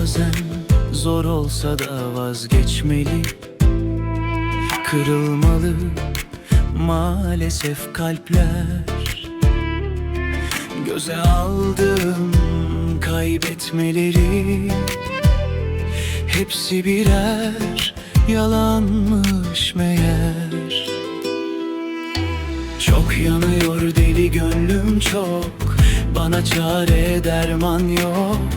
bazen Zor olsa da vazgeçmeli. Kırılmalı maalesef kalpler. Göze aldım kaybetmeleri. Hepsi birer yalanmış meğer. Çok yanıyor deli gönlüm çok Bana çare derman yok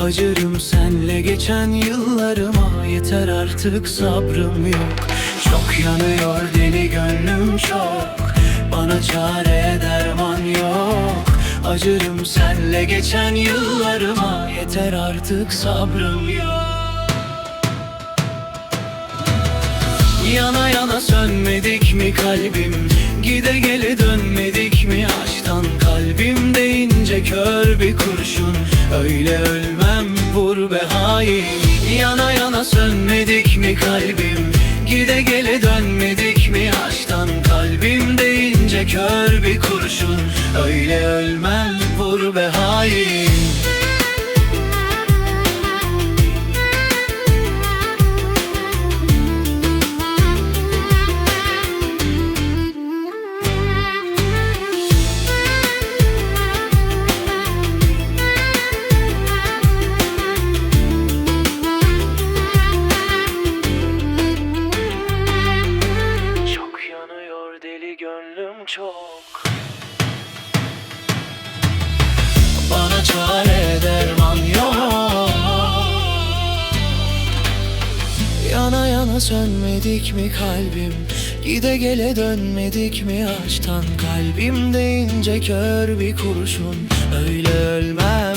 Acırım senle geçen yıllarıma. Yeter artık sabrım yok. Çok yanıyor deli gönlüm çok. Bana çare derman yok. Acırım senle geçen yıllarıma. Yeter artık sabrım yok. Yana yana sönmedik mi kalbim? Gide gele dönmedik vur be hain. Yana yana sönmedik mi kalbim? Gide gele dönmedik mi aşktan? Kalbimde ince kör bir kurşun. Öyle ölmem vur be hain çok. Bana çare derman yok. Yana yana sönmedik mi kalbim? Gide gele dönmedik mi aşktan? Kalbimde ince kör bir kurşun. Öyle ölmem